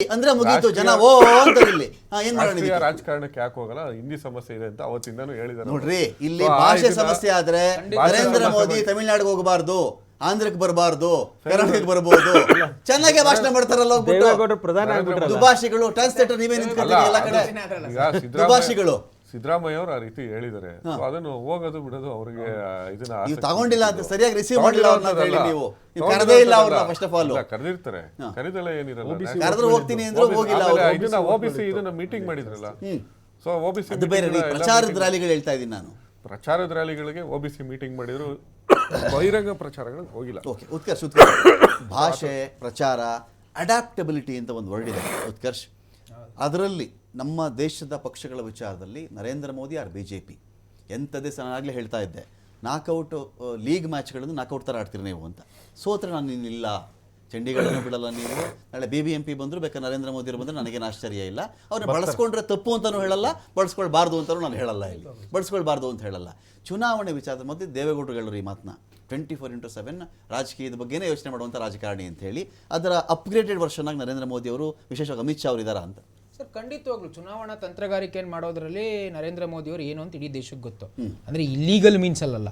ಅಂದ್ರೆ ಮುಗೀತು ಜನ ಓ ಅಂತ ಇಲ್ಲಿ ಹಾ, ಏನ್ ಮಾಡೋಣ ರಾಷ್ಟ್ರೀಯ ಇದಕ್ಕೆ? ರಾಜಕಾರಣಕ್ಕೆ ಯಾಕೆ ಹೋಗಲ್ಲ? ಹಿಂದಿ ಸಮಸ್ಯೆ ಇದೆ ಅಂತ ಅವತ್ತಿಂದಾನು ಹೇಳಿದ್ದಾರೆ ನೋಡ್ರಿ ಇಲ್ಲಿ So, ಆ ಭಾಷೆ ಇದನ್ನ- ಸಮಸ್ಯೆ ಆದ್ರೆ ನರೇಂದ್ರ ಮೋದಿ ತಮಿಳ್ನಾಡಿಗೆ ಹೋಗಬಾರ್ದು ಆಂಧ್ರಕ್ಕೆ ಬರಬಾರ್ದು ಕರ್ನಾಟಕಕ್ಕೆ ಬರಬಹುದು. ಚೆನ್ನಾಗಿ ಭಾಷಣ ಮಾಡ್ತಾರಲ್ಲ ಹೋಗ್ಬಿಟ್ಟು. ದೇವೇಗೌಡರು ಪ್ರಧಾನ ಆಗ್ಬಿಟ್ರಲ್ಲ? ದುಭಾಷಿಗಳು ಟ್ರಾನ್ಸ್ಲೇಟರ್ ನೀವೇ ನಿಂತ್ಕೊಳ್ತೀರಿ ಎಲ್ಲ ಕಡೆ. ಈಗ ದುಭಾಷಿಗಳು. ಸಿದ್ದರಾಮಯ್ಯ ಅವರು ಆ ರೀತಿ ಹೇಳಿದ್ದಾರೆ. So, ಅದನ್ನು ಹೋಗೋದು ಬಿಡೋದು ಅವ್ರಿಗೆ ಇದನ್ನ ನೀವು ಆಸಕ್ತಿ ತಗೊಂಡಿಲ್ಲ ಅಂತ ಇರೋದು. ಸರಿಯಾಗಿ ರಿಸೀವ್ ಮಾಡಿಲ್ಲ ಅವ್ರನ್ನ ಅಂತ ಹೇಳಿ ನೀವು. ನೀವು ಕರೆದೇ ಇಲ್ಲ ಅವ್ರನ್ನ ಫಸ್ಟ್ ಆಫ್ ಆಲ್ ಇಲ್ಲ, ಕರೆದಿರ್ತಾರೆ. ಕರೆದಲ್ಲ ಏನಿರಲ್ಲ. ಕರೆದ್ರೆ ಹೋಗ್ತೀನಿ ಅಂದ್ರೆ ಹೋಗಿಲ್ಲ ಆಮೇಲೆ ಅವರು. ಇದನ್ನ ಓಬಿಸಿ ಇದನ್ನ ಮೀಟಿಂಗ್ ಮಾಡಿದ್ರಲ್ಲ. ಸೊ ಓಬಿಸಿ ಅದು ಬೇರೆ ರೀ ಪ್ರಚಾರದ ರ್ಯಾಲಿಗಳು ಹೇಳ್ತಾ ಇದ್ದೀನಿ ನಾನು. ಪ್ರಚಾರದ ರ್ಯಾಲಿಗಳಿಗೆ ಓಬಿಸಿ ಮೀಟಿಂಗ್ ಮಾಡಿದ್ರು. ಬಹಿರಂಗ ಪ್ರಚಾರಗಳಿಗೆ ಹೋಗಿಲ್ಲ. ಓಕೆ ಉತ್ಕರ್ಷ್ ಉತ್ಕರ್ಷ್. ಭಾಷೆ ಪ್ರಚಾರ ಅಡ್ಯಾಪ್ಟಬಿಲಿಟಿ ಅಂತ ಒಂದು ವರ್ಡ್ ಇದೆ. ಉತ್ಕರ್ಷ್. ಅದರಲ್ಲಿ ನಮ್ಮ ದೇಶದ ಪಕ್ಷಗಳ ವಿಚಾರದಲ್ಲಿ Narendra Modi or B J P ಎಂಥದೇ ಸಹ ಆಗಲೇ ಹೇಳ್ತಾ ಇದ್ದೆ. ನಾಕೌಟ್ ಲೀಗ್ ಮ್ಯಾಚ್ಗಳನ್ನು ನಾಕೌಟ್ ಥರ ಆಡ್ತೀರಿ ನೀವು ಅಂತ. ಸೋತ್ರ ನಾನು ಇನ್ನಿಲ್ಲ. ಚಂಡೀಗಢನ್ನು ಬಿಡಲ್ಲ ನೀವು. ನಾಳೆ ಬಿ ಬಿ ಎಂ ಪಿ ಬಂದರೂ ಬೇಕಾ ನರೇಂದ್ರ ಮೋದಿ ಬಂದರೆ ನನಗೇನು ಆಶ್ಚರ್ಯ ಇಲ್ಲ. ಅವ್ರನ್ನ ಬಳಸ್ಕೊಂಡ್ರೆ ತಪ್ಪು ಅಂತಲೂ ಹೇಳಲ್ಲ. ಬಳಸ್ಕೊಳ್ಬಾರ್ದು ಅಂತಲೂ ನಾನು ಹೇಳಲ್ಲ ಇಲ್ಲಿ. ಬಳಸ್ಕೊಳ್ಬಾರ್ದು ಅಂತ ಹೇಳಲ್ಲ. ಚುನಾವಣೆ ವಿಚಾರದ ಮಧ್ಯೆ ದೇವೇಗೌಡರು ಹೇಳೋರು ಈ ಮಾತನ್ನ ಟ್ವೆಂಟಿ ಫೋರ್ ಇಂಟು ಸೆವೆನ್ ರಾಜಕೀಯದ ಬಗ್ಗೆನೇ ಯೋಚನೆ ಮಾಡುವಂಥ ರಾಜಕಾರಣಿ ಅಂತ ಹೇಳಿ. ಅದರ ಅಪ್ಗ್ರೇಡೆಡ್ ವರ್ಷನಾಗಿ ನರೇಂದ್ರ ಮೋದಿ ಅವರು ವಿಶೇಷವಾಗಿ ಅಮಿತ್ ಶಾ ಅವರು ಇದ್ದಾರಾ ಅಂತ. ಸರ್ ಖಂಡಿತವಾಗ್ಲು ಚುನಾವಣಾ ತಂತ್ರಗಾರಿಕೆಯನ್ನು ಮಾಡೋದ್ರಲ್ಲಿ ನರೇಂದ್ರ ಮೋದಿ ಅವರು ಏನು ಅಂತ ಇಡೀ ದೇಶಕ್ಕೆ ಗೊತ್ತು. ಅಂದ್ರೆ ಇಲ್ಲೀಗಲ್ ಮೀನ್ಸ್ ಅಲ್ಲಲ್ಲ.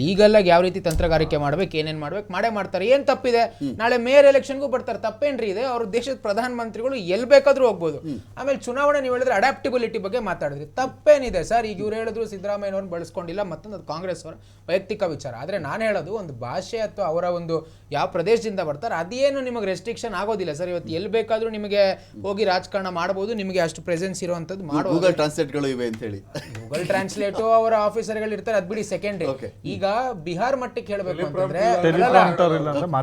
ಲೀಗಲ್ ಆಗಿ ಯಾವ ರೀತಿ ತಂತ್ರಗಾರಿಕೆ ಮಾಡ್ಬೇಕು ಏನೇನ್ ಮಾಡ್ಬೇಕು ಮಾಡೇ ಮಾಡ್ತಾರೆ. ಏನ್ ತಪ್ಪಿದೆ? ನಾಳೆ ಮೇಯರ್ ಎಲೆಕ್ಷನ್ಗೂ ಬರ್ತಾರೆ. ತಪ್ಪೇನ್ರಿ ಇದೆ? ಅವ್ರ ದೇಶದ ಪ್ರಧಾನ ಮಂತ್ರಿಗಳು ಎಲ್ ಬೇಕಾದ್ರೂ ಹೋಗ್ಬೋದು. ಆಮೇಲೆ ಚುನಾವಣೆ ನೀವು ಹೇಳಿದ್ರೆ ಅಡಾಪ್ಟಿಬಿಲಿಟಿ ಬಗ್ಗೆ ಮಾತಾಡಿದ್ರಿ. ತಪ್ಪೇನಿದೆ? ಸರ್ ಈಗ ಇವ್ರು ಹೇಳಿದ್ರು ಸಿದ್ದರಾಮಯ್ಯನವ್ರನ್ನ ಬಳಸ್ಕೊಂಡಿಲ್ಲ ಮತ್ತೊಂದು ಅದು ಕಾಂಗ್ರೆಸ್ ಅವರ ವೈಯಕ್ತಿಕ ವಿಚಾರ. ಆದ್ರೆ ನಾನು ಹೇಳೋದು ಒಂದು ಭಾಷೆ ಅಥವಾ ಅವರ ಒಂದು ಯಾವ ಪ್ರದೇಶದಿಂದ ಬರ್ತಾರೆ ಅದೇನು ನಿಮಗೆ ರೆಸ್ಟ್ರಿಕ್ಷನ್ ಆಗೋದಿಲ್ಲ. ಸರ್ ಇವತ್ತು ಎಲ್ಲಿ ಬೇಕಾದ್ರೂ ನಿಮಗೆ ಹೋಗಿ ರಾಜಕಾರಣ ಮಾಡ್ಬೋದು. ನಿಮಗೆ ಅಷ್ಟು ಪ್ರೆಸೆನ್ಸ್ ಇರುವಂತದ್ದು ಮಾಡ್ಬೋದು ಗೂಗಲ್ ಟ್ರಾನ್ಸ್ಲೇಟ್ಗಳು ಇವೆ ಅಂತ ಹೇಳಿ ಗೂಗಲ್ ಟ್ರಾನ್ಸ್ಲೇಟು ಅವರ ಆಫೀಸರ್ಗಳು ಇರ್ತಾರೆ. ಅದು ಬಿಡಿ ಸೆಕೆಂಡ್ರಿ ಈಗ ಬಿಹಾರ್ ಮಟ್ಟಕ್ಕೆ ಹೇಳಬೇಕು ಅಂತಂದ್ರೆ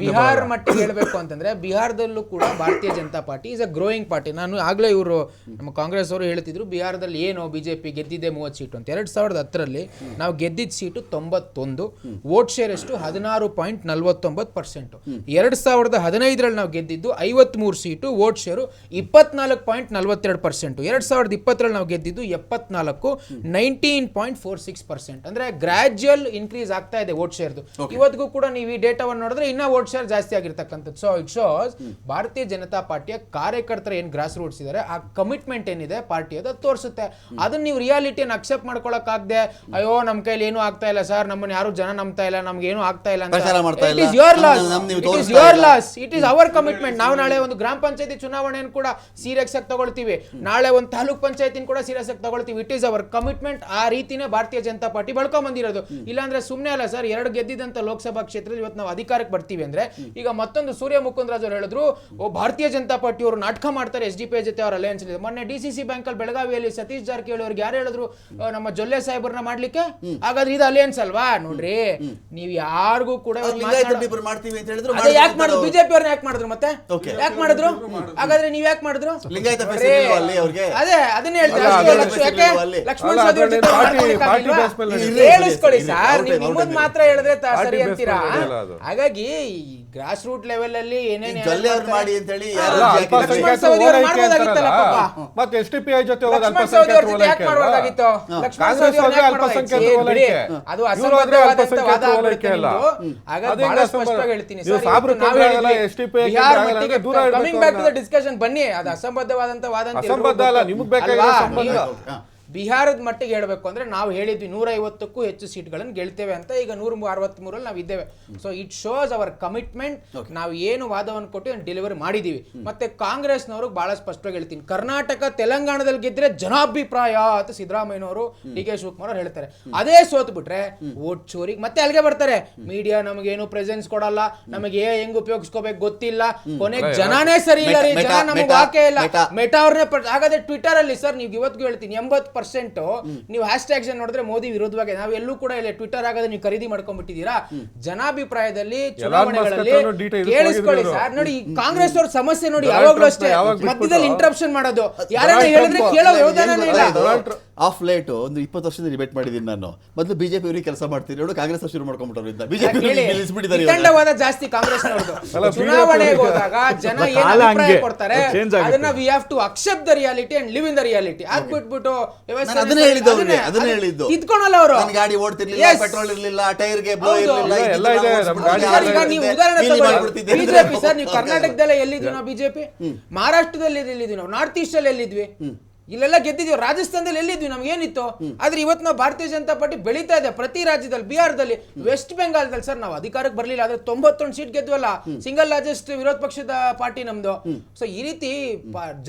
ಬಿಹಾರ್ ಮಟ್ಟಿಗೆ ಹೇಳಬೇಕು ಅಂತಂದ್ರೆ ಬಿಹಾರದಲ್ಲೂ ಕೂಡ Bharatiya Janata Party is a growing party ನಾನು ಆಗ್ಲೇ ಇವರು ನಮ್ಮ ಕಾಂಗ್ರೆಸ್ ಅವರು ಹೇಳ್ತಿದ್ರು ಬಿಹಾರದಲ್ಲಿ ಏನು ಬಿಜೆಪಿ ಗೆದ್ದಿದೆ ಮೂವತ್ತು ಸೀಟು ಅಂತ. ಎರಡ್ ಸಾವಿರದ ಹತ್ತರಲ್ಲಿ ನಾವು ಗೆದ್ದಿದ್ದ ಸೀಟು ತೊಂಬತ್ತೊಂದು ವೋಟ್ ಶೇರ್ ಎಷ್ಟು? ಹದಿನಾರು ಪಾಯಿಂಟ್ ನಲ್ವತ್ತೊಂಬತ್ತು ಪರ್ಸೆಂಟ್ ಎರಡ್ ಸಾವಿರದ ಹದಿನೈದರಲ್ಲಿ ನಾವು ಗೆದ್ದಿದ್ದು ಐವತ್ಮೂರು ಸೀಟು ವೋಟ್ ಶೇರು ಇಪ್ಪತ್ನಾಲ್ಕು ಪಾಯಿಂಟ್ ನಲ್ವತ್ತೆರಡು ಪರ್ಸೆಂಟ್ ಎರಡ್ ಸಾವಿರದ ಇಪ್ಪತ್ತರಲ್ಲಿ ನಾವು ಗೆದ್ದಿದ್ದು ಎಪ್ಪತ್ನಾಲ್ಕು nineteen point four six percent ಅಂದ್ರೆ ಗ್ರಾಜುಯಲ್ ಇನ್ಕ್ರೀಸ್ ಆಗ್ತಾ ಇದೆ ವೋಟ್ ಶೇರ್ದು ಇವತ್ತಿಗೂ ಕೂಡ ನೀವು ಈ ಡೇಟಾವನ್ನು ನೋಡಿದ್ರೆ ಇನ್ನೂ ವೋಟ್ ಶೇರ್ ಜಾಸ್ತಿ ಆಗಿರ್ತಕ್ಕಂಥದ್ದು. ಸೊ ಇಟ್ ಶೋಸ್ ಭಾರತೀಯ ಜನತಾ ಪಾರ್ಟಿಯ ಕಾರ್ಯಕರ್ತರ ಏನು ಗ್ರಾಸ್ ರೂಟ್ಸ್ ಇದ್ದಾರೆ ಆ ಕಮಿಟ್ಮೆಂಟ್ ಏನಿದೆ ಪಾರ್ಟಿ ಅದು ತೋರಿಸುತ್ತೆ. ಅದನ್ನ ನೀವು ರಿಯಾಲಿಟಿಯನ್ನು ಅಕ್ಸೆಪ್ಟ್ ಮಾಡ್ಕೊಳಕ್ಕಾಗದೆ ಅಯ್ಯೋ ನಮ್ಮ ಕೈಲಿ ಏನೂ ಆಗ್ತಾ ಇಲ್ಲ ಸರ್ ನಮ್ಮನ್ನ ಯಾರು ಜನ ನಂಬ್ತಾ ಇಲ್ಲ ನಮ್ಗೆ ಏನೂ ಆಗ್ತಾ ಇಲ್ಲ ಅಂತ it is your loss it is your loss it is our commitment ನಾವು ನಾಳೆ ಒಂದು ಗ್ರಾಮ ಪಂಚಾಯತಿ ಚುನಾವಣೆಯನ್ನು ಕೂಡ ಸೀರಿಯಸ್ ಆಗಿ ತಗೊಳ್ತೀವಿ. ನಾಳೆ ಒಂದು ತಾಲೂಕ್ ಪಂಚಾಯತಿನ ಕೂಡ ಸೀರಿಯಸ್ ಆಗಿ ತಗೊಳ್ತೀವಿ. ಇಟ್ ಇಸ್ ಅವರ್ ಕಮಿಟ್ಮೆಂಟ್ ಆ ರೀತಿನೇ ಭಾರತೀಯ ಜನತಾ ಪಾರ್ಟಿ ಬಳ್ಕೊಂಡ್ ಬಂದಿರೋದು ಇಲ್ಲಾಂದ್ರೆ ಸುಮ್ಮನೆ ಅಲ್ಲ ಸರ್ ಎರಡು ಗೆದ್ದಿದಂತ ಲೋಕಸಭಾ ಕ್ಷೇತ್ರದಲ್ಲಿ ಇವತ್ತು ನಾವು ಅಧಿಕಾರಕ್ಕೆ ಬರ್ತೀವಿ ಅಂದ್ರೆ ಈಗ ಮತ್ತೊಂದು ಸೂರ್ಯ ಮುಕುಂದರಾಜ್ ಅವರು ಹೇಳಿದ್ರು ಓ ಭಾರತೀಯ ಜನತಾ ಪಾರ್ಟಿ ಅವರು ನಾಟಕ ಮಾಡ್ತಾರೆ ಎಸ್ ಡಿ ಪಿ ಜೊತೆ ಅವ್ರ ಅಲಯನ್ಸ್ ಇದೆ ಮೊನ್ನೆ ಡಿ ಸಿ ಸಿ ಬ್ಯಾಂಕ್ ಅಲ್ಲಿ ಬೆಳಗಾವಿಯಲ್ಲಿ ಸತೀಶ್ ಜಾರಕಿಹೊಳಿ ಅವ್ರಿಗೆ ಯಾರು ಹೇಳಿದ್ರು ನಮ್ಮ ಜೊಲ್ಲೆ ಸಾಹೇಬ್ರನ್ನ ಮಾಡ್ಲಿಕ್ಕೆ? ಹಾಗಾದ್ರೆ ಇದು ಅಲಯನ್ಸ್ ಅಲ್ವಾ? ನೋಡ್ರಿ ನೀವು ಯಾರಿಗೂ ಕೂಡ ಯಾಕೆ ಮಾಡಿದ್ರು? ಬಿಜೆಪಿ ಅವ್ರನ್ನ ಯಾಕೆ ಮಾಡಿದ್ರು ಮತ್ತೆ. ಯಾಕೆ ಮಾಡಿದ್ರು? ಹಾಗಾದ್ರೆ ನೀವ್ ಯಾಕೆ ಮಾಡಿದ್ರು? ಲಿಂಗಾಯತ ನೋಡ್ರಿ, ಅಲ್ಲಿ ಅವ್ರಿಗೆ? ಅದೇ ಅದನ್ನ ಹೇಳ್ತಾರೆ? ಲಕ್ಷ್ಮಣ್ ನಡೀತದೆ. ಹೇಳಿಸ್ಕೊಳ್ಳಿ ಸರ್ ನಿಮ್ಮದ್. ಮಾತ್ರ ಹೇಳಿದ್ರೆ ತ- ಸರಿ ಅಂತೀರಾ ಹಾಗಾಗಿ ಗ್ರಾಸ್ ರೂಟ್ ಲೆವೆಲ್ ಅಲ್ಲಿ ಏನೇನು ಮಾಡಿ ಅಂತ ಹೇಳಿ ಯಾರು ಅಲ್ಲ, ಅರ್ಜಿ ಹಾಕಿದ್ರು? ಅಲ್ಪಸಂಖ್ಯಾತ ಸವದಿ ಅವ್ರು ಓಲೈಕೆ ಮಾಡ್ಬೋದಾಗಿತ್ತಲ್ಲ ಅಂತಾರಲ್ಲ, ಪಾಪ. ಮತ್ತೆ ಎಸ್ ಟಿ ಪಿ ಐ ಜೊತೆ ಹೋದ ಲಕ್ಷ್ಮಣ್ ಸವದಿ ಅಲ್ಪಸಂಖ್ಯಾತ ಜೊತೆ ಯಾಕೆ ಓಲೈಕೆ ಮಾಡ್ಬಾರ್ದಾಗಿತ್ತು ಅಲ್ವಾ? ಲಕ್ಷ್ಮಣ್ ಕಾಂಗ್ರೆಸ್ ಸವದಿ ಅವ್ರನ್ನ ಅವ್ರಿಗೆ ಯಾಕೆ ಅಲ್ಪಸಂಖ್ಯಾತ ಮಾಡ್ಬಾರ್ದಾಗಿತ್ತು? ಓಲೈಕೆ. ಬಿಡಿ, ಅದು ಇವ್ರು ಹೋದ್ರೆ ಅಸಂಬದ್ಧವಾದಂತ ಅಲ್ಪಸಂಖ್ಯಾತ ವಾದ ಓಲೈಕೆ ಅಲ್ಲ. ಆಗ್ಬಿಡುತ್ತೆ ನಿಮ್ದು. ಹಾಗಾಗಿ ಅದೇ ಬಹಳ ಹಿಂಗೆ ಸ್ಪಷ್ಟವಾಗಿ ಹೇಳ್ತೀನಿ ನೀವು ಸರ್ ಸಾಬ್ರು ಇವತ್ತು ನಾವು ಕೊಂಡ್ರೆ ಹೇಳಿದ್ವಿ, STP ಗೆ ಬಿಹಾರ್ ಆಗಲ್ಲ, ಮಟ್ಟಿಗೆ ದೂರ ಇಡ್ಬೇಕು ಕಮಿಂಗ್ ಬ್ಯಾಕ್ ಟು ದ ಅವ್ರನ್ನ. ಡಿಸ್ಕಷನ್ ಬನ್ನಿ ಅದು ಅಸಂಬದ್ಧವಾದಂತ ವಾದ ಅಂತ ಎಲ್ರಿಗೂ ಅಸಂಬದ್ಧ ಅಲ್ಲ, ಗೊತ್ತು. ನಿಮ್ಗ್ ಬೇಕಾಗಿರೋ ಅಲ್ವಾ? ಸಂಬಂಧ. ನೀವು ಹಾ. ಬಿಹಾರದ ಮಟ್ಟಿಗೆ ಹೇಳಬೇಕು ಅಂದ್ರೆ ನಾವು ಹೇಳಿದ್ವಿ ನೂರ ಐವತ್ತಕ್ಕೂ ಹೆಚ್ಚು ಸೀಟ್ಗಳನ್ನು ಗೆಲ್ತೇವೆ ಅಂತ ಈಗ ನೂರ ಅರವತ್ತ್ ಮೂರಲ್ಲಿ ನಾವು ಇದ್ದೇವೆ. So it shows our commitment ನಾವು ಏನು ವಾದವನ್ನು ಕೊಟ್ಟು ಡೆಲಿವರಿ ಮಾಡಿದೀವಿ ಮತ್ತೆ ಕಾಂಗ್ರೆಸ್ನವ್ರಿಗೆ ಭಾಳ ಸ್ಪಷ್ಟವಾಗಿ ಹೇಳ್ತೀನಿ ಕರ್ನಾಟಕ ತೆಲಂಗಾಣದಲ್ಲಿ ಗೆದ್ದರೆ ಜನಾಭಿಪ್ರಾಯ ಅಂತ ಸಿದ್ದರಾಮಯ್ಯನವರು ಡಿ ಕೆ ಶಿವಕುಮಾರ್ ಅವ್ರು ಹೇಳ್ತಾರೆ. ಅದೇ ಸೋತ್ ಬಿಟ್ರೆ ಓಟ್ ಚೋರಿಗೆ ಮತ್ತೆ ಅಲ್ಲಿಗೆ ಬರ್ತಾರೆ. ಮೀಡಿಯಾ ನಮಗೇನು ಪ್ರೆಸೆನ್ಸ್ ಕೊಡಲ್ಲ ನಮಗೆ ಹೆಂಗ್ ಉಪಯೋಗಿಸ್ಕೋಬೇಕು ಗೊತ್ತಿಲ್ಲ. ಕೊನೆಗೆ ಜನಾನೇ ಸರಿ ಇಲ್ಲ ರೀ ಮೆಟಾ- ಜನ ನಮಗೆ ವಾಕೆ ಇಲ್ಲ. ಮೆಟಾ. ಅವ್ರನ್ನೇ ಹಾಗಾದ್ರೆ ಟ್ವಿಟರ್ ಅಲ್ಲಿ ಸರ್ ನೀವು ಇವತ್ತಿಗೂ ಹೇಳ್ತೀನಿ ಎಂಬತ್ತು ಪರ್ಸೆಂಟ್ ನೀವು ಹ್ಯಾಶ್ ಟ್ಯಾಗ್ಸ್ ನೋಡಿದ್ರೆ ಮೋದಿ ವಿರೋಧವಾಗಿ ನಾವು ಎಲ್ಲೂ ಕೂಡ ಇಲ್ಲ ಟ್ವಿಟರ್ ಆಗದೆ ನೀವು ಖರೀದಿ ಮಾಡ್ಕೊಂಡ್ಬಿಟ್ಟಿದ್ದೀರಾ? ಜನಾಭಿಪ್ರಾಯದಲ್ಲಿ ಚುನಾವಣೆಗಳಲ್ಲಿ ಕೇಳಿಸ್ಕೊಳ್ಳಿ ಸರ್. ನೋಡಿ ಕಾಂಗ್ರೆಸ್ ಅವ್ರ ಸಮಸ್ಯೆ ನೋಡಿ ಯಾವಾಗ್ಲೂ ಅಷ್ಟೇ? ಮಧ್ಯದಲ್ಲಿ ಇಂಟ್ರಪ್ಷನ್ ಮಾಡೋದು. ಯಾರನ್ನ ಹೇಳಿದ್ರೆ ಕೇಳೋ ಇಲ್ಲ, ಇಲ್ಲ? ಆಫ್ ಲೈಟ್ ಒಂದು ಇಪ್ಪತ್ತು ವರ್ಷದಿಂದ ಡಿಬೇಟ್ ಮಾಡಿದ್ದೀನಿ ನಾನು. ಮೊದಲು ಬಿಜೆಪಿ ಅವರಿಗೆ ಕೆಲಸ ಮಾಡ್ತೀನಿ ನೋಡಿ ಕಾಂಗ್ರೆಸ್ ಶುರು ಮಾಡ್ಕೊಂಡ್ಬಿಟ್ಟವ್ರು ಇದ್ದ ಬಿಜೆಪಿ ನಿಲ್ಲಿಸ್ಬಿಟ್ಟಿದ್ದಾರೆ. ಜಾಸ್ತಿ ಕಾಂಗ್ರೆಸ್ ಚುನಾವಣೆಗೆ ಹೋದಾಗ ಜನ ಏನ್ ಅಭಿಪ್ರಾಯ ಕೊಡ್ತಾರೆ ಅದನ್ನ we have to accept the reality and live in the reality ಅದ್ ಬಿಟ್ಬಿಟ್ಟು ವ್ಯವಸ್ಥೆ ನಾನು ಅದನ್ನ ಹೇಳಿದ್ದು ಅವ್ರಿಗೆ, ಅದನ್ನ. ಹೇಳಿದ್ದು. ತಿದ್ಕೊಳಲ್ಲ ಅವರು. ನನ್ನ ಗಾಡಿ ಓಡ್ತಿರ್ಲಿಲ್ಲ Yes. ಪೆಟ್ರೋಲ್ ಇರ್ಲಿಲ್ಲ ಟೈರ್ಗೆ ಬ್ಲೋ ಹೌದು. ಇರ್ಲಿಲ್ಲ ಎಲ್ಲ- ಇದೆ, ನಮ್ಮ ಗಾಡಿ ಸರ್, ಈಗ ನೀವು ಉದಾಹರಣೆ ಬಿಜೆಪಿ ಸರ್ ನೀವು ಕರ್ನಾಟಕದಲ್ಲೇ ಎಲ್ಲಿದ್ವಿ ನಾವು? ಬಿಜೆಪಿ ಮಹಾರಾಷ್ಟ್ರದಲ್ಲಿ ಎಲ್ಲಿದ್ವಿ ನಾವು? ನಾರ್ತ್ ಈಸ್ಟ್ ಅಲ್ಲಿ ಎಲ್ಲಿದ್ವಿ ಇಲ್ಲೆಲ್ಲ ಗೆದ್ದಿದ್ವಿ ರಾಜಸ್ಥಾನದಲ್ಲಿ ಎಲ್ಲಿದ್ವಿ ನಮ್ಗೆ ಏನಿತ್ತು? ಆದ್ರೆ ಇವತ್ತು ನಾವು ಭಾರತೀಯ ಜನತಾ ಪಾರ್ಟಿ ಬೆಳೀತಾ ಇದೆ. ಪ್ರತಿ ರಾಜ್ಯದಲ್ಲಿ ಬಿಹಾರದಲ್ಲಿ ವೆಸ್ಟ್ ಬೆಂಗಾಲ್ದಲ್ಲಿ ಸರ್ ನಾವು ಅಧಿಕಾರಕ್ಕೆ ಬರಲಿಲ್ಲ. ಆದ್ರೆ ತೊಂಬತ್ತೊಂದು ಸೀಟ್ ಗೆದ್ವಲ್ಲ? ಸಿಂಗಲ್ ಲಾರ್ಜೆಸ್ಟ್ ವಿರೋಧ ಪಕ್ಷದ ಪಾರ್ಟಿ ನಮ್ದು. ಸೊ ಈ ರೀತಿ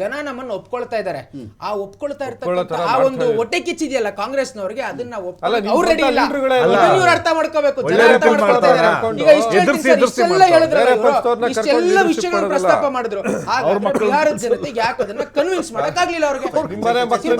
ಜನ ನಮ್ಮನ್ನು ಒಪ್ಕೊಳ್ತಾ ಇದ್ದಾರೆ. ಆ ಒಪ್ಕೊಳ್ತಾ ಇರ್ತಕ್ಕಂಥ ಆ ಒಂದು ಹೊಟ್ಟೆ ಕಿಚ್ಚಿದೆಯಲ್ಲ ಕಾಂಗ್ರೆಸ್ನವರಿಗೆ ಅದನ್ನ ಅವ್ರು ರೆಡಿ ಇಲ್ಲ. ಇವ್ರು ಅರ್ಥ ಮಾಡ್ಕೋಬೇಕು. ಜನ ಅರ್ಥ ಮಾಡ್ಕೊಳ್ತಾ ಇದ್ದಾರೆ. ಈಗ ಇಷ್ಟೆಲ್ಲ ವಿಷಯಗಳನ್ನ ಪ್ರಸ್ತಾಪ ಮಾಡಿದ್ರು. ಬಿಹಾರದ ಜನತೆಗೆ ಯಾಕೆ ಅದನ್ನ ಕನ್ವಿನ್ಸ್ ಮಾಡಕ್ಕಾಗ್ಲಿಲ್ಲ ಅವ್ರಿಗೆ? Minbere baktığın